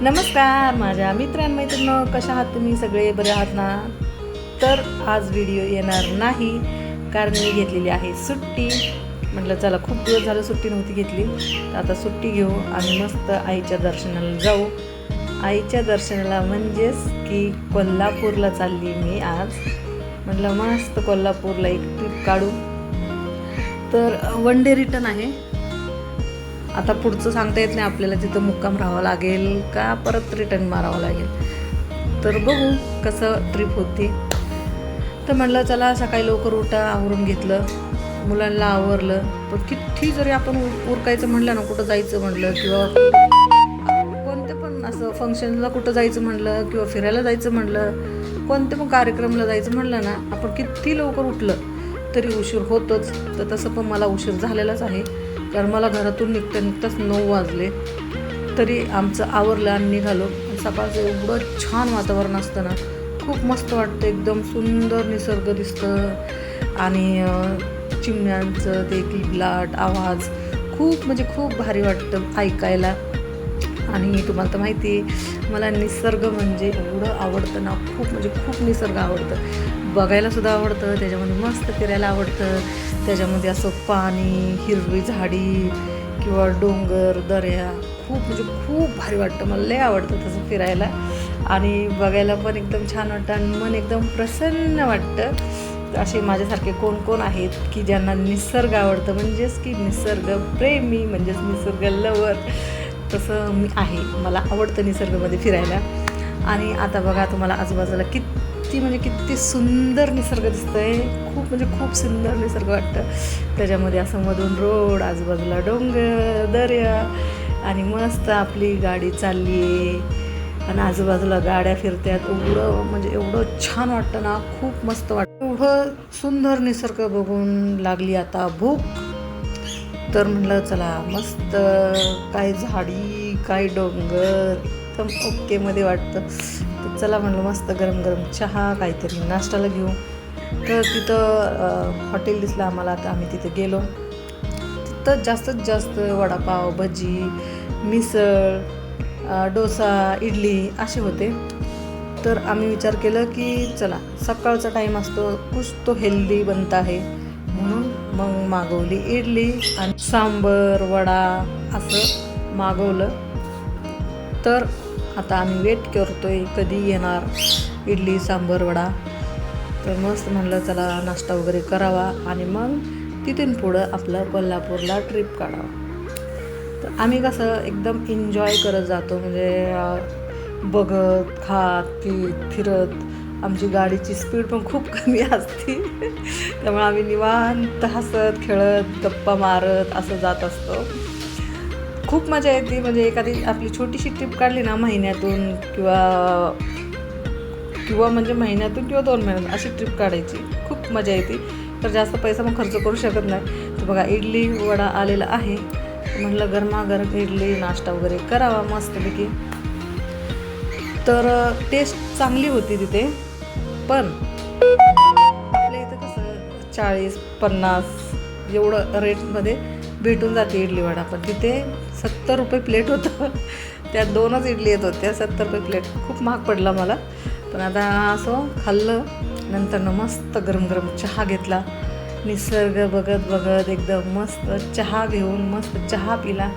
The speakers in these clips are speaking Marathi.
नमस्कार माझ्या मित्रांमैत्रिणं कशा आहात तुम्ही? सगळे बरे आहात ना? तर आज व्हिडिओ येणार नाही कारण मी घेतलेली आहे सुट्टी. म्हटलं चला खूप दिवस झालं सुट्टी नव्हती घेतली. तर आता सुट्टी घेऊ आणि मस्त आईच्या दर्शनाला जाऊ. आईच्या दर्शनाला म्हणजेच की कोल्हापूरला चालली मी आज. म्हटलं मस्त कोल्हापूरला एक ट्रिप काढू. तर वन डे रिटर्न आहे. आता पुढचं सांगता येत नाही आपल्याला तिथं मुक्काम राहावं लागेल का? परत रिटर्न मारावं लागेल. तर बघू कसं ट्रिप होती. तर म्हणलं चला सकाळी लवकर उठा आवरून घेतलं. मुलांना आवरलं. पण किती जरी आपण उरकायचं म्हणलं ना कुठं जायचं म्हणलं किंवा कोणतं पण असं फंक्शनला कुठं जायचं म्हणलं किंवा फिरायला जायचं म्हणलं कोणत्या पण कार्यक्रमला जायचं म्हणलं ना आपण किती लवकर उठलं तरी उशीर होतोच. तर तसं पण मला उशीर झालेलाच आहे. कारण मला घरातून निघता निघताच नऊ वाजले. तरी आमचं आवरलं आणि निघालो. सकाळचं एवढं छान वातावरण असतं ना खूप मस्त वाटतं. एकदम सुंदर निसर्ग दिसतं. आणि चिमण्यांचं ते किलाट आवाज खूप म्हणजे खूप भारी वाटतं ऐकायला. आणि तुम्हाला तर माहिती आहे मला निसर्ग म्हणजे एवढं आवडतं ना खूप म्हणजे खूप निसर्ग आवडतं. बघायला सुद्धा आवडतं त्याच्यामध्ये मस्त फिरायला आवडतं त्याच्यामध्ये असं पाणी हिरवी झाडी किंवा डोंगर दऱ्या खूप म्हणजे खूप भारी वाटतं. मला लय आवडतं तसं फिरायला. आणि बघायला पण एकदम छान वाटतं आणि मन एकदम प्रसन्न वाटतं. असे माझ्यासारखे कोण कोण आहेत की ज्यांना निसर्ग आवडतं म्हणजेच की निसर्ग प्रेमी म्हणजेच निसर्ग लवर तसं मी आहे. मला आवडतं निसर्गामध्ये फिरायला. आणि आता बघा तुम्हाला आजूबाजूला किती किती म्हणजे किती सुंदर निसर्ग दिसतंय. खूप म्हणजे खूप सुंदर निसर्ग वाटतं. त्याच्यामध्ये असं मधून रोड आजूबाजूला डोंगर दर्या आणि मस्त आपली गाडी चालली आहे आणि आजूबाजूला गाड्या फिरत्यात. एवढं म्हणजे एवढं छान वाटतं ना. खूप मस्त वाटतं. एवढं सुंदर निसर्ग बघून लागली आता भूक. तर म्हटलं चला मस्त काय झाडी काय डोंगर. एकदम ओकेमध्ये वाटतं. चला म्हणलं मस्त गरम गरम चहा काहीतरी नाश्त्याला घेऊ. तर तिथं हॉटेल दिसलं आम्हाला आता आम्ही तिथं गेलो. तिथं जास्तीत जास्त वडापाव भजी मिसळ डोसा इडली असे होते. तर आम्ही विचार केलं की चला सकाळचा टाईम असतो कुछ तो हेल्दी बनता आहे म्हणून मग मागवली इडली आणि सांबर वडा असं मागवलं. तर आता आम्ही वेट करतोय कधी येणार? इडली सांबर वडा. तर मस्त म्हणलं चला नाश्ता वगैरे करावा आणि मग तिथून पुढं आपलं कोल्हापूरला ट्रिप काढावा. तर आम्ही कसं एकदम एन्जॉय करत जातो म्हणजे बघत खात पीत फिरत. आमची गाडीची स्पीड पण खूप कमी असते. त्यामुळे आम्ही निवांत हसत खेळत गप्पा मारत असं जात असतो. खूप मजा येते. म्हणजे एखादी आपली छोटीशी ट्रिप काढली ना महिन्यातून किंवा किंवा म्हणजे महिन्यातून किंवा दोन महिन्यातून अशी ट्रिप काढायची. खूप मजा येते. तर जास्त पैसा मग खर्च करू शकत नाही. तर बघा इडली वडा आलेला आहे. म्हटलं गरमागरम इडली नाश्ता वगैरे करावा मस्तपैकी. तर टेस्ट चांगली होती तिथे. पण आपल्या इथं कसं चाळीस पन्नास एवढं रेटमध्ये भेटून जाते इडली वडा. पण तिथे सत्तर रुपये प्लेट होतं. त्यात दोनच इडली येत होत्या सत्तर रुपये प्लेट खूप महाग पडला मला. पण आता असं खाल्लं नंतरनं मस्त गरम गरम चहा घेतला. निसर्ग बघत बघत एकदम मस्त चहा घेऊन मस्त चहा पिला.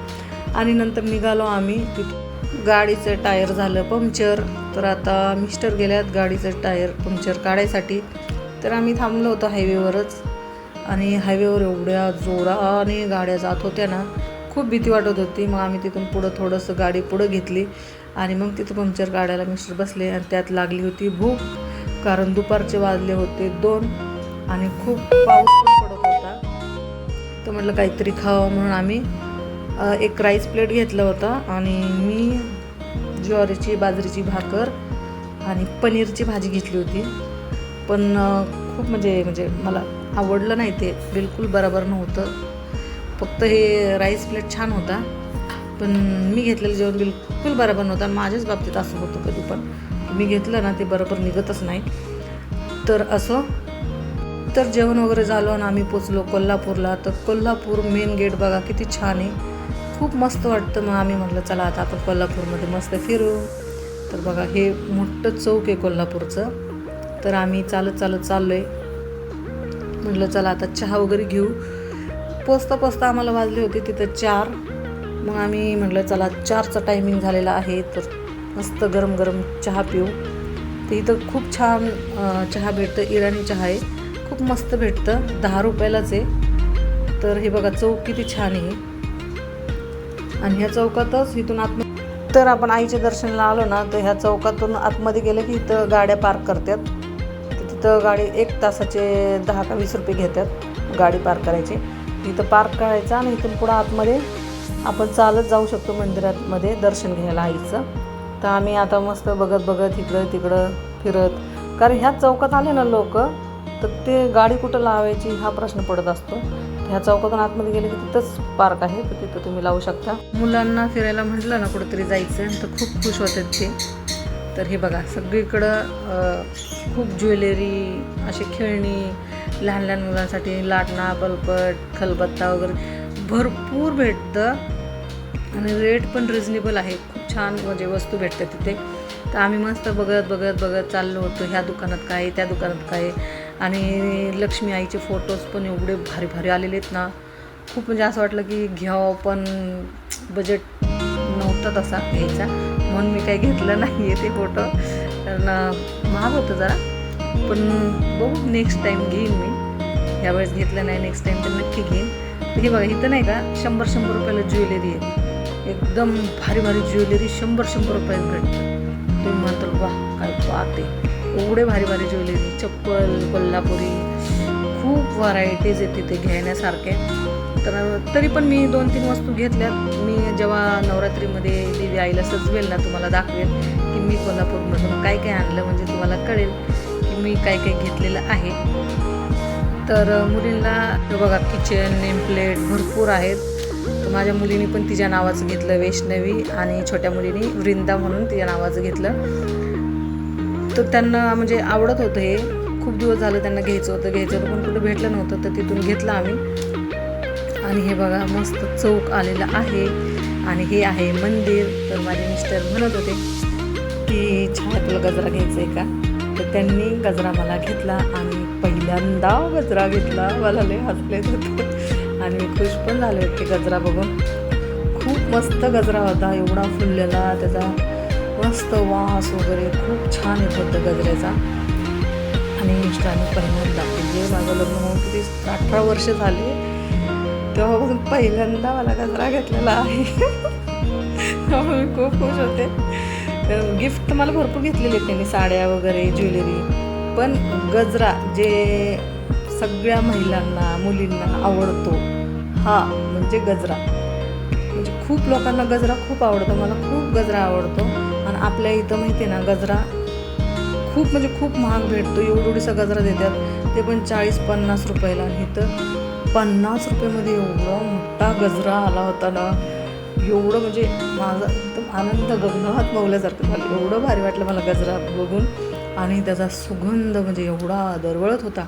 आणि नंतर निघालो आम्ही तिथं. गाडीचं टायर झालं पंक्चर. तर आता मिस्टर गेल्यात गाडीचं टायर पंक्चर काढायसाठी. तर आम्ही थांबलो होतो हायवेवरच आणि हायवेवर एवढ्या जोराने गाड्या जात होत्या ना खूप भीती वाटत होती. मग आम्ही तिथून पुढं थोडंसं गाडी पुढं घेतली आणि मग तिथं पंक्चर काढायला मिस्टर बसले आणि त्यात लागली होती भूक कारण दुपारचे वाजले होते दोन आणि खूप पाऊस पण पडत होता. तर म्हटलं काहीतरी खावं म्हणून आम्ही एक राईस प्लेट घेतलं होतं आणि मी ज्वारीची बाजरीची भाकर आणि पनीरची भाजी घेतली होती. पण खूप म्हणजे म्हणजे मला आवडलं नाही ते. बिलकुल बरोबर नव्हतं. फक्त हे राईस प्लेट छान होता. पण मी घेतलेलं जेवण बिलकुल बरोबर नव्हतं. आणि माझ्याच बाबतीत असं होतं कधी पण. मी घेतलं ना ते बरोबर निघतच नाही. तर असं. तर जेवण वगैरे झालं आणि आम्ही पोचलो कोल्हापूरला. तर कोल्हापूर मेन गेट बघा किती छान आहे. खूप मस्त वाटतं मग आम्ही म्हटलं चला आता आपण कोल्हापूरमध्ये मस्त फिरू. तर बघा हे मोठं चौक आहे कोल्हापूरचं. तर आम्ही चालत चालत चाललो आहे म्हटलं चला आता चहा वगैरे घेऊ. पोचता पोचता आम्हाला वाजले होते तिथं चार. मग आम्ही म्हटलं चला चारचा टायमिंग झालेला आहे तर मस्त गरम गरम चहा पिऊ. तर इथं खूप छान चहा भेटतं इराणी चहा आहे. खूप मस्त भेटतं दहा रुपयालाच आहे. तर हे बघा चौक किती छान आहे. आणि ह्या चौकातच इथून आत तर आपण आईच्या दर्शनाला आलो ना तर ह्या चौकातून आतमध्ये गेलं की इथं गाड्या पार्क करतात. तिथं गाडी एक तासाचे दहा का वीस रुपये घेतात गाडी पार्क करायची. इथं पार्क करायचा आणि इथून पुढं आतमध्ये आपण चालत जाऊ शकतो मंदिरामध्ये दर्शन घ्यायला आईचं. तर आम्ही आता मस्त बघत बघत इकडं तिकडं फिरत. कारण ह्याच चौकात आले ना लोक तर ते गाडी कुठं लावायची हा प्रश्न पडत असतो. ह्या चौकातून आतमध्ये गेले की तिथंच पार्क आहे तर तिथं तुम्ही लावू शकता. मुलांना फिरायला म्हटलं ना कुठंतरी जायचं तर खूप खुश होतात ते. तर हे बघा सगळीकडं खूप ज्वेलरी अशी खेळणी लहान लहान मुलांसाठी लाटणा बलपट खलबत्ता वगैरे भरपूर भेटतं. आणि रेट पण रिजनेबल आहे. खूप छान म्हणजे वस्तू भेटतात तिथे. तर आम्ही मस्त बघत बघत बघत चाललो होतो. ह्या दुकानात काय त्या दुकानात काय आणि लक्ष्मी आईचे फोटोज पण एवढे भारी भारी आलेले आहेत ना. खूप म्हणजे असं वाटलं की घ्यावं पण बजेट नव्हता तसा घ्यायचा. म्हणून मी काही घेतलं नाही आहे ते फोटो. कारण महाग होतं जरा. पण बघू नेक्स्ट टाईम घेईन मी. यावेळेस घेतलं नाही नेक्स्ट टाईम तर नक्की घेईन. हे बघा इथं नाही का शंभर शंभर रुपयाला ज्वेलरी आहे. एकदम भारी भारी ज्वेलरी शंभर शंभर रुपयात भेटतं तुम्ही म्हणताल वा काय पाहते एवढे भारी भारी ज्वेलरी चप्पल कोल्हापुरी खूप व्हरायटीज आहेत तिथे घेण्यासारखे तर तरी पण मी दोन तीन वस्तू घेतल्यात. मी जेव्हा नवरात्रीमध्ये देवी आईला सजवेल ना तुम्हाला दाखवेल की मी कोल्हापूरमधून काय काय आणलं म्हणजे तुम्हाला कळेल की मी काय काय घेतलेलं आहे. तर मुलींना बघा किचन नेमप्लेट भरपूर आहेत. तर माझ्या मुलीने पण तिच्या नावाचं घेतलं वैष्णवी आणि छोट्या मुलीने वृंदा म्हणून तिच्या नावाचं घेतलं. तर त्यांना म्हणजे आवडत होतं हे. खूप दिवस झालं त्यांना घ्यायचं होतं घ्यायचं होतं पण कुठं भेटलं नव्हतं तर तिथून घेतलं आम्ही. आणि हे बघा मस्त चौक आलेला आहे. आणि हे आहे मंदिर. तर माझे मिस्टर म्हणत होते की छान तुला गजरा घ्यायचा आहे का? तर त्यांनी गजरा मला घेतला आणि पहिल्यांदा गजरा घेतला. मला लय हसले होतं. आणि खुश पण झाले होते गजरा बघून. खूप मस्त गजरा होता. एवढा फुललेला त्याचा मस्त वास वगैरे. खूप छान येत होतं गजऱ्याचा. आणि मिस्टरांनी पहिल्यांदा म्हणजे माझं लग्न होऊन किती अठरा वर्ष झाले. तेव्हापासून पहिल्यांदा मला गजरा घेतलेला आहे. त्यामुळे मी खूप खुश होते. गिफ्ट तर मला भरपूर घेतलेले त्यांनी साड्या वगैरे ज्वेलरी. पण गजरा जे सगळ्या महिलांना मुलींना आवडतो हा म्हणजे गजरा. म्हणजे खूप लोकांना गजरा खूप आवडतो मला खूप गजरा आवडतो. आणि आपल्या इथं माहिती आहे ना गजरा खूप म्हणजे खूप महाग भेटतो. एवढीसा गजरा देतात. ते पण चाळीस पन्नास रुपयाला. आणि इथं पन्नास रुपयामध्ये एवढा मोठा गजरा आला होता ना. एवढं म्हणजे माझा एकदम आनंद गगनात मावल्यासारखं झालं. एवढं भारी वाटलं मला गजरा बघून. आणि त्याचा सुगंध म्हणजे एवढा दरवळत होता.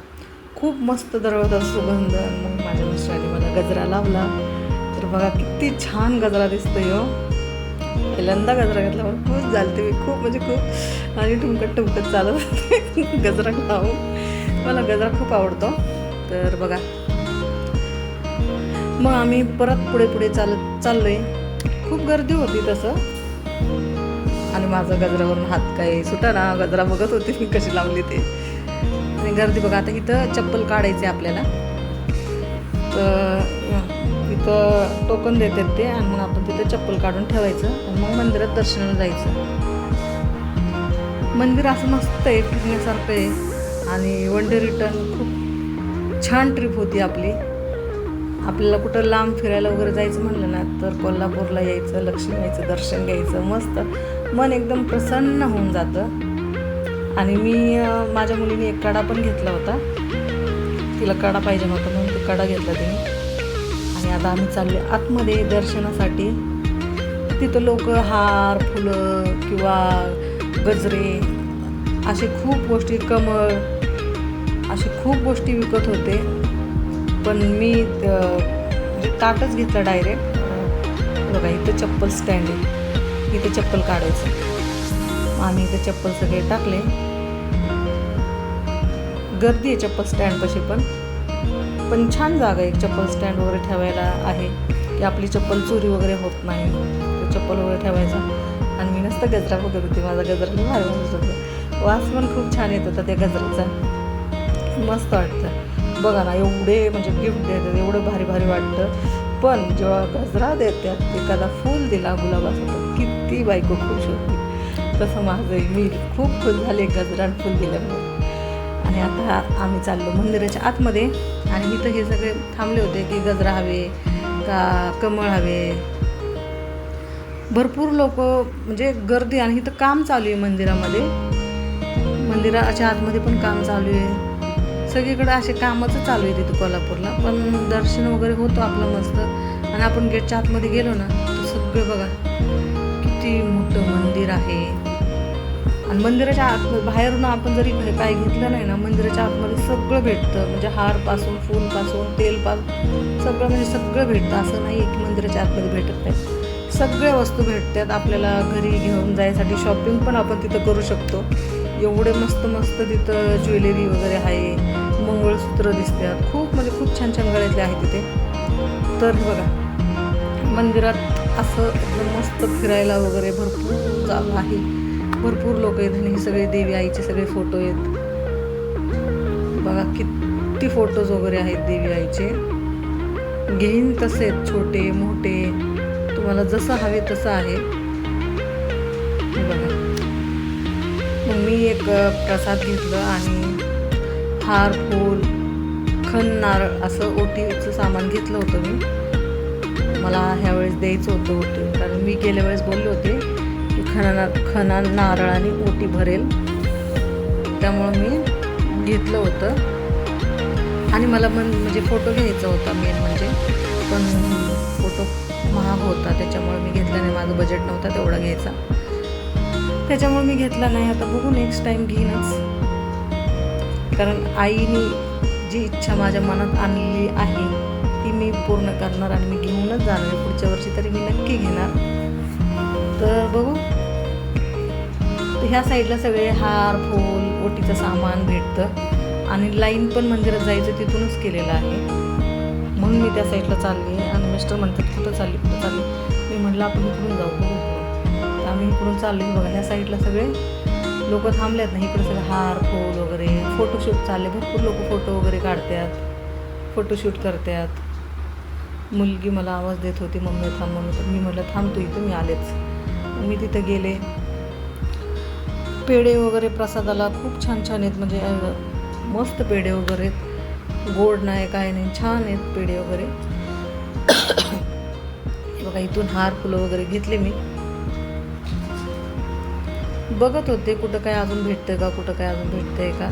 खूप मस्त दरवळत होता सुगंध. आणि मग माझ्या मिस्टरांनी मला गजरा लावला. तर बघा किती छान गजरा दिसतोय हो. पहिल्यांदा गजरा घेतल्यावर खूप झालते मी. खूप म्हणजे खूप. आणि ठुमकत ठुमकत चालत गजरा लावून मला गजरा खूप आवडतो. तर बघा मग आम्ही परत पुढे पुढे चालत चाललोय. खूप गर्दी होती तसं. आणि माझा गजरावरून हात काही सुटा ना गजरा बघत होते मी कशी लावली ते. आणि गर्दी बघा आता इथं चप्पल काढायची आपल्याला. तर तिथं टोकन देतात ते आणि मग आपण तिथं चप्पल काढून ठेवायचं आणि मग मंदिरात दर्शनाला जायचं. मंदिर असं मस्त आहे फिरण्यासारखं आहे. आणि वन डे रिटर्न खूप छान ट्रिप होती आपली. आपल्याला कुठं लांब फिरायला वगैरे जायचं म्हणलं ना तर कोल्हापूरला यायचं लक्ष्मीचं दर्शन घ्यायचं मस्त. मन एकदम प्रसन्न होऊन जातं. आणि मी माझ्या मुलीने एक कडा पण घेतला होता. तिला कडा पाहिजे नव्हता म्हणून तो कडा घेतला तिने. आणि आता आम्ही चालले आतमध्ये दर्शनासाठी. तिथं लोक हार फुलं किंवा गजरे असे खूप गोष्टी कमळ असे खूप गोष्टी विकत होते. पण मी म्हणजे ताटच घेतलं डायरेक्ट बघा इथं चप्पल स्टँड आहे. इथे चप्पल काढायचं. आम्ही इथे चप्पल सगळे टाकले. गर्दी आहे चप्पल स्टँडपाशी पण. पण छान जागा आहे चप्पल स्टँड वगैरे ठेवायला आहे. की आपली चप्पल चोरी वगैरे होत नाही. चप्पल वगैरे ठेवायचा. आणि मी नसतं गजरा वगैरे होती. माझा गजरा लई होता वास पण खूप छान येत होता त्या गजराचा. मस्त वाटतं. बघा ना एवढे म्हणजे गिफ्ट देतात एवढं भारी भारी वाटतं. पण जेव्हा गजरा देतात एखादा फूल दिला गुलाबाचा तर किती बायको खुश होती. तसं माझं मी खूप खुश झाले गजरा आणि फूल दिल्यामुळे. आणि आता आम्ही चाललो मंदिराच्या आतमध्ये. आणि इथं हे सगळे थांबले होते की गजरा हवे का कमळ हवे. भरपूर लोक म्हणजे गर्दी आणि इथं काम चालू आहे मंदिरामध्ये. मंदिराच्या आतमध्ये पण काम चालू आहे. सगळीकडं असे कामच चालू आहे तिथं कोल्हापूरला. पण दर्शन वगैरे होतं आपलं मस्त. आणि आपण गेटच्या आतमध्ये गेलो ना तर सगळं बघा किती मोठं मंदिर आहे. आणि मंदिराच्या आत बाहेरून आपण जरी काय काही घेतलं नाही ना मंदिराच्या आतमध्ये सगळं भेटतं. म्हणजे हारपासून फूलपासून तेलपासून सगळं म्हणजे सगळं भेटतं. असं नाही आहे की मंदिराच्या आतमध्ये भेटत नाही. सगळ्या वस्तू भेटतात. आपल्याला घरी घेऊन जायसाठी शॉपिंग पण आपण तिथं करू शकतो. एवढे मस्त मस्त तिथं ज्वेलरी वगैरे आहे. मंगळसूत्र दिसतात खूप म्हणजे खूप छान छान गळ्यातले आहेत तिथे. तर बघा मंदिरात असं एकदम मस्त फिरायला वगैरे भरपूर जागा आहे. भरपूर लोक आहेत आणि हे सगळे देवी आईचे सगळे फोटो आहेत. बघा किती फोटोज वगैरे आहेत देवी आईचे. घेईन तसे आहेत छोटे मोठे. तुम्हाला जसं हवे तसं आहे. बघा. मग मी एक प्रसाद घेतलं आणि हार फूल खण नारळ असं ओटीचं सामान घेतलं होतं मी. मला ह्यावेळेस द्यायचं होतं ओटी कारण मी गेल्या वेळेस बोलले होते की खणा खणा नारळ आणि ओटी भरेल. त्यामुळं मी घेतलं होतं. आणि मला मन म्हणजे फोटो घ्यायचा होता मेन म्हणजे. पण फोटो महाग होता त्याच्यामुळे मी घेतला नाही. माझं बजेट नव्हता तेवढा घ्यायचा. त्याच्यामुळे मी घेतला नाही. आता बघू नेक्स्ट टाईम घेईनच. कारण आईने जी इच्छा माझ्या मनात आणलेली आहे ती मी पूर्ण करणार आणि मी घेऊनच जाणार पुढच्या वर्षी तरी मी नक्की घेणार. तर बघू. तर ह्या साईडला सगळे हार फूल ओटीचं सामान भेटतं. आणि लाईन पण मंदिरात जायचं तिथूनच केलेलं आहे. म्हणून मी त्या साईडला चालली आणि मिस्टर म्हणतात कुठं चालली कुठं चालली? मी म्हटलं आपण इकडून जाऊ. बघू इकडून. आम्ही इकडून चाललो. बघा ह्या साईडला सगळे लोक थांबलेत ना इकडे सगळे हार फूल वगैरे. फोटोशूट चालले. भरपूर लोक फोटो वगैरे काढतात. फोटोशूट करतात. मुलगी मला आवाज देत होती मम्मी थांब मम्मी. मी म्हटलं थांबतो इथं मी आलेच. मी तिथं गेले. पेढे वगैरे प्रसादाला खूप छान छान आहेत. म्हणजे मस्त पेढे वगैरे. आहेत गोड नाही काय नाही. छान आहेत पेढे वगैरे. बघा इथून हार फुलं वगैरे घेतले मी. बघत होते कुठं काय अजून भेटतंय का कुठं काय अजून भेटतंय का.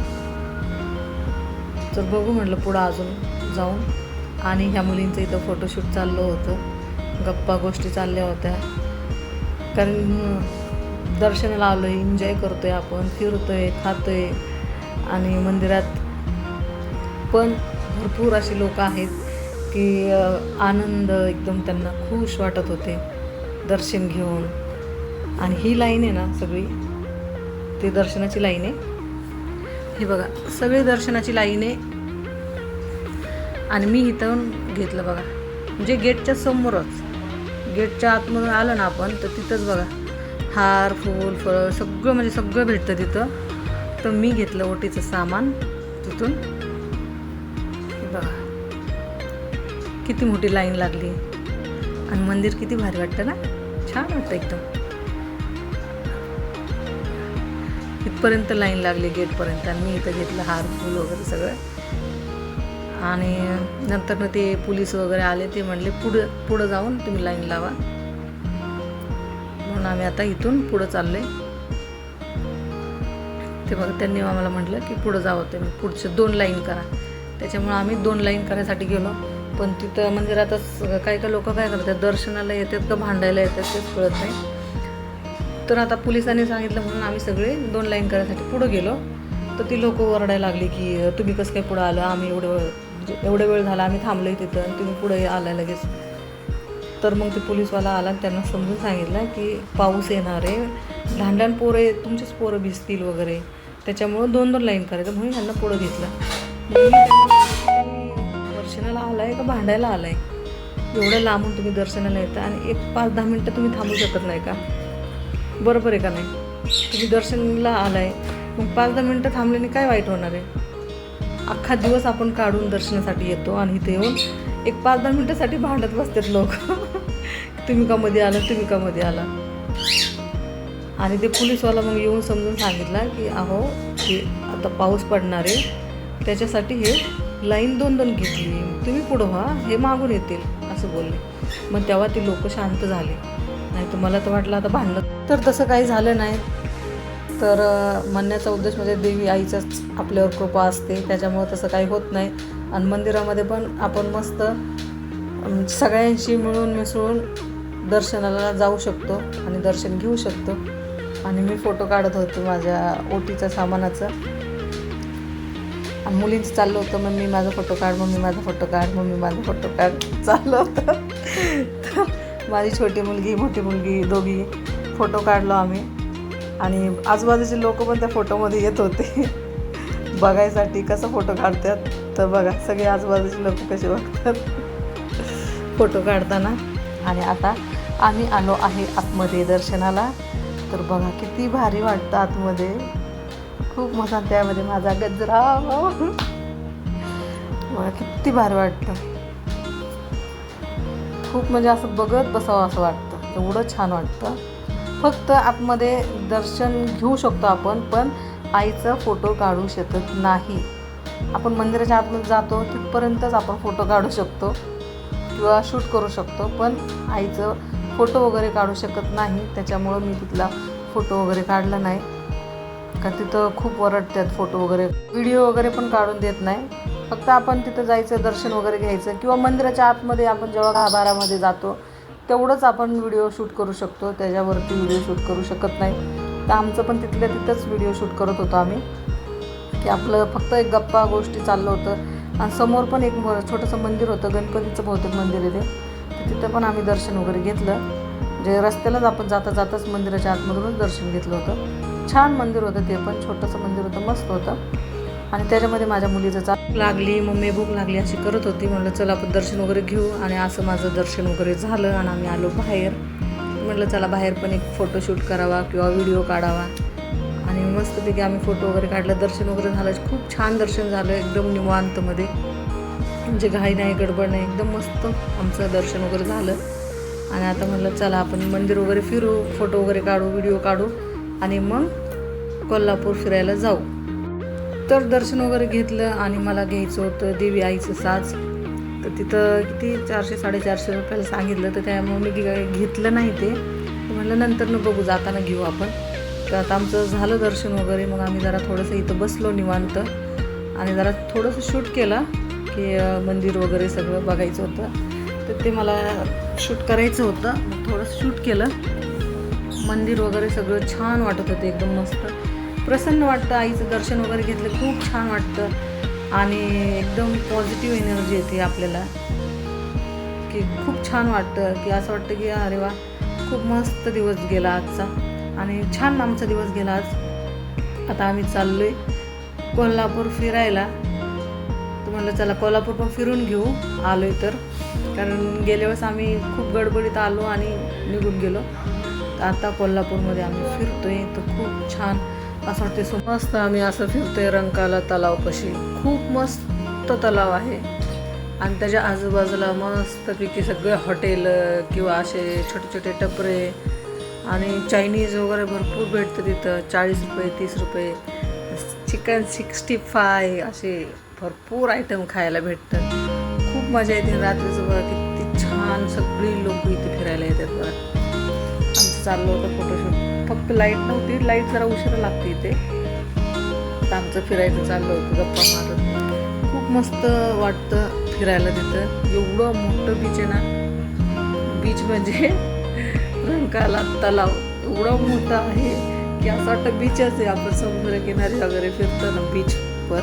तर बघू म्हटलं पुढं अजून जाऊन. आणि ह्या मुलींचं इथं फोटोशूट चाललं होतं. गप्पा गोष्टी चालल्या होत्या. कारण दर्शनाला लावलं आहे एन्जॉय करतोय आपण फिरतोय खातोय. आणि मंदिरात पण भरपूर अशी लोक आहेत की आनंद एकदम त्यांना खुश वाटत होते. दर्शन घेऊन. आणि ही लाईन आहे ना सगळी ती दर्शनाची लाईन आहे. हे बघा सगळी दर्शनाची लाईन आहे. आणि मी इथं घेतलं बघा म्हणजे गेटच्या समोरच गेटच्या आतमधून आलं ना आपण तर तिथंच बघा हार फूल फळं सगळं म्हणजे सगळं भेटतं तिथं. तर मी घेतलं ओटीचं सामान तिथून. बघा किती मोठी लाईन लागली. आणि मंदिर किती भारी वाटतं ना? छान वाटतं एकदम. इथपर्यंत लाईन लागली गेटपर्यंत. आणि मी इथं घेतलं हार फूल वगैरे सगळं. आणि नंतर ना ते पोलीस वगैरे आले ते म्हणले पुढं पुढं जाऊन तुम्ही लाईन लावा. म्हणून आम्ही आता इथून पुढं चालले ते बघा त्यांनी आम्हाला म्हटलं की पुढं जावं ते पुढचे दोन लाईन करा. त्याच्यामुळं आम्ही दोन लाईन करायसाठी गेलो. पण तिथं म्हणजे मंदिरातच काही काही लोक काय करतात दर्शनाला येतात का भांडायला येतात तेच कळत नाही. तर आता पोलिसांनी सांगितलं म्हणून आम्ही सगळे दोन लाईन करायसाठी पुढं गेलो. तर ती लोक ओरडायला लागली की तुम्ही कसं काय पुढं आलं? आम्ही एवढं वेळ म्हणजे एवढा वेळ झाला आम्ही थांबलोय तिथं. आणि तुम्ही पुढे आला लगेच. तर मग ते पोलीसवाला आला आणि त्यांना समजून सांगितलं की पाऊस येणार आहे. लहान लहान पोरं तुमचेच तुमचीच पोरं भिजतील वगैरे. त्याच्यामुळं दोन दोन लाईन करायचं म्हणून ह्यांना पुढं घेतलं. मग दर्शनाला आला आहे का भांडायला आला आहे एवढं लांबून तुम्ही दर्शनाला येता आणि एक पाच दहा मिनटं तुम्ही थांबू शकत नाही का? बरोबर आहे का नाही? तुम्ही दर्शनाला आलाय. मग पाच दहा मिनटं थांबल्याने काय वाईट होणार आहे? अख्खा दिवस आपण काढून दर्शनासाठी येतो आणि इथे येऊन एक पाच दहा मिनटासाठी भांडत बसतात लोक. तुम्ही का मध्ये आला? तुम्ही का मध्ये आला? आणि ते पोलीसवाला मग येऊन समजून सांगितलं की अहो की आता पाऊस पडणार आहे. त्याच्यासाठी हे लाईन दोन दोन घेतली. तुम्ही पुढं व्हा हे मागून येतील असं बोलले. मग तेव्हा ते लोक शांत झाले. नाही तर मला तर वाटलं आता भांडलं तर तसं काही झालं नाही. तर म्हणण्याचा उद्देश म्हणजे देवी आईच्याच आपल्यावर कृपा असते. त्याच्यामुळं तसं काही होत नाही. आणि मंदिरामध्ये पण आपण मस्त सगळ्यांशी मिळून मिसळून दर्शनाला जाऊ शकतो आणि दर्शन घेऊ शकतो. आणि मी फोटो काढत होते माझ्या ओटीच्या सामानाचं. आणि मुलींचं चाललं होतं मग मी माझा फोटो काढ मम्मी माझा फोटो काढ मम्मी माझा फोटो काढ. चाललं होतं. तर माझी छोटी मुलगी मोठी मुलगी दोघी फोटो काढलो आम्ही. आणि आजूबाजूचे लोक पण त्या फोटोमध्ये येत होते. बघायसाठी कसं फोटो काढतात तर बघा सगळे आजूबाजूचे लोक कसे बघतात. फोटो काढताना. आणि आता आम्ही आलो आहे आतमध्ये दर्शनाला. तर बघा किती भारी वाटतं आतमध्ये. खूप मस्त त्यामध्ये माझा गजरा. मला किती भारी वाटतं. खूप म्हणजे असं बघत बसावं असं वाटतं. एवढं छान वाटतं. फक्त आतमध्ये दर्शन घेऊ शकतो आपण पण आईचा फोटो काढू शकत नाही. आपण मंदिराच्या आतमध्ये जातो तिथपर्यंतच आपण फोटो काढू शकतो किंवा शूट करू शकतो पण आईचं फोटो वगैरे काढू शकत नाही. त्याच्यामुळं मी तिथला फोटो वगैरे काढला नाही. का तिथं खूप वरडतात फोटो वगैरे. व्हिडिओ वगैरे पण काढून देत नाही. फक्त आपण तिथं जायचं दर्शन वगैरे घ्यायचं किंवा मंदिराच्या आतमध्ये आपण जेव्हा गाभारामध्ये जातो तेवढंच आपण व्हिडिओ शूट करू शकतो. त्याच्यावरती व्हिडिओ शूट करू शकत नाही. तर आमचं पण तिथल्या तिथंच व्हिडिओ शूट करत होतो आम्ही. की आपलं फक्त एक गप्पा गोष्टी चाललं होतं. आणि समोर पण एक म- छोटंसं मंदिर होतं. गणपतीचं बहुतेक मंदिर आहे ते. तिथं पण आम्ही दर्शन वगैरे घेतलं. जे रस्त्यालाच आपण जाता जाताच मंदिराच्या आतमधूनच दर्शन घेतलं होतं. छान मंदिर होतं ते पण. छोटंसं मंदिर होतं. मस्त होतं. आणि त्याच्यामध्ये माझ्या मुलीचं चा लागली मम्मी भूक लागली अशी करत होती. म्हणलं चला आपण दर्शन वगैरे घेऊ. आणि असं माझं दर्शन वगैरे झालं आणि आम्ही आलो बाहेर. म्हटलं चला बाहेर पण एक फोटोशूट करावा किंवा व्हिडिओ काढावा. आणि मस्तपैकी आम्ही फोटो वगैरे काढलं. दर्शन वगैरे झालं. खूप छान दर्शन झालं. एकदम निवांतमध्ये. म्हणजे घाई नाही गडबड नाही. एकदम मस्त आमचं दर्शन वगैरे झालं. आणि आता म्हटलं चला आपण मंदिर वगैरे फिरू फोटो वगैरे काढू व्हिडिओ काढू. आणि मग कोल्हापूर फिरायला जाऊ. तर दर्शन वगैरे घेतलं आणि मला घ्यायचं होतं देवी आईचं साज. तर तिथं किती? चारशे साडेचारशे रुपयाला सांगितलं. तर त्यामुळे मी घेतलं नाही ते. म्हटलं म्हणलं नंतर न बघू जाताना घेऊ आपण. तर आता आमचं झालं दर्शन वगैरे. मग आम्ही जरा थोडंसं इथं बसलो निवांत. आणि जरा थोडंसं शूट केलं की मंदिर वगैरे सगळं बघायचं होतं. तर ते मला शूट करायचं होतं. मग थोडंसं शूट केलं. मंदिर वगैरे सगळं छान वाटत होतं एकदम मस्त. प्रसन्न वाटतं आईचं दर्शन वगैरे घेतलं खूप छान वाटतं. आणि एकदम पॉझिटिव्ह एनर्जी येते आपल्याला. की खूप छान वाटतं की असं वाटतं की अरे वा खूप मस्त दिवस गेला आजचा. आणि छान आमचा दिवस गेला आज. आता आम्ही चाललो आहे कोल्हापूर फिरायला. तुम्हाला चला कोल्हापूर पण फिरून घेऊ आलो आहे तर. कारण गेल्या वेळेस आम्ही खूप गडबडीत आलो आणि निघून गेलो. तर आता कोल्हापूरमध्ये आम्ही फिरतो आहे तर खूप छान. असं वाटते सो मस्त आम्ही असं फिरतोय रंकाला तलावपाशी. खूप मस्त तलाव आहे. आणि त्याच्या आजूबाजूला मस्तपैकी सगळे हॉटेल किंवा असे छोटे छोटे टपरे आणि चायनीज वगैरे भरपूर भेटतं तिथं. चाळीस रुपये तीस रुपये. चिकन सिक्स्टी फाय असे भरपूर आयटम खायला भेटतं खूप मजा येते. रात्रीचं बघा किती छान सगळी लोक इथे फिरायला येतात बघा. आमचं चाललं होतं फोटोशूट फक्त लाइट नव्हती. लाइट जरा उशिरा लागते इथे. आता आमचं फिरायचं चाललं होतं गप्पा मारत. खूप मस्त वाटतं फिरायला तिथं. एवढं मोठं बीच आहे ना. बीच म्हणजे रंकाला तलाव. एवढा मोठा आहे की असं वाटतं बीचच आहे. आपण समुद्रकिनारी वगैरे फिरतो ना बीचवर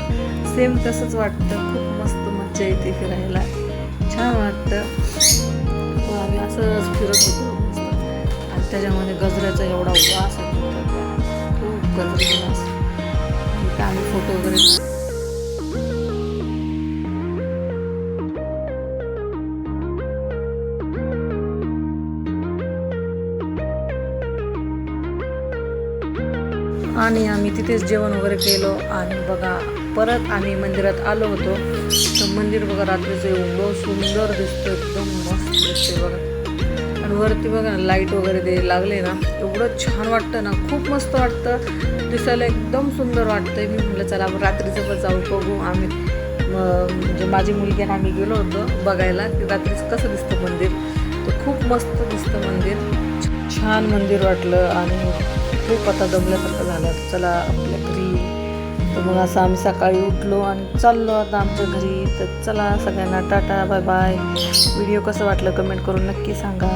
सेम तसंच वाटतं. खूप मस्त मज्जा येते फिरायला. छान वाटतं. आम्ही असं फिरत होतो. त्याच्यामध्ये गजऱ्याचा एवढा वास येतो खूप गजरे वास. आम्ही फोटो वगैरे आणि आम्ही तिथेच जेवण वगैरे केलो. आणि बघा परत आम्ही मंदिरात आलो होतो. तर मंदिर बघा रात्रीचं एवढं सुंदर दिसतं एकदम मस्त दिसते बघा. आणि वरती बघा ना लाइट वगैरे दे लागले ना एवढं छान वाटतं ना खूप मस्त वाटतं. दिसायला एकदम सुंदर वाटतंय. मी म्हटलं चला आपण रात्रीचं पण जाऊ बघू आम्ही. म्हणजे माझी मुलगी आणि आम्ही गेलो होतो बघायला. की रात्रीचं कसं दिसतं मंदिर? तर खूप मस्त दिसतं मंदिर. छान मंदिर वाटलं आणि खूप आता दमल्यासारखं झालं. चला आपल्या तर मग असं आम्ही सकाळी उठलो आणि चाललो आता आमच्या घरी. तर चला सगळ्यांना टाटा बाय बाय. व्हिडिओ कसं वाटलं कमेंट करून नक्की सांगा.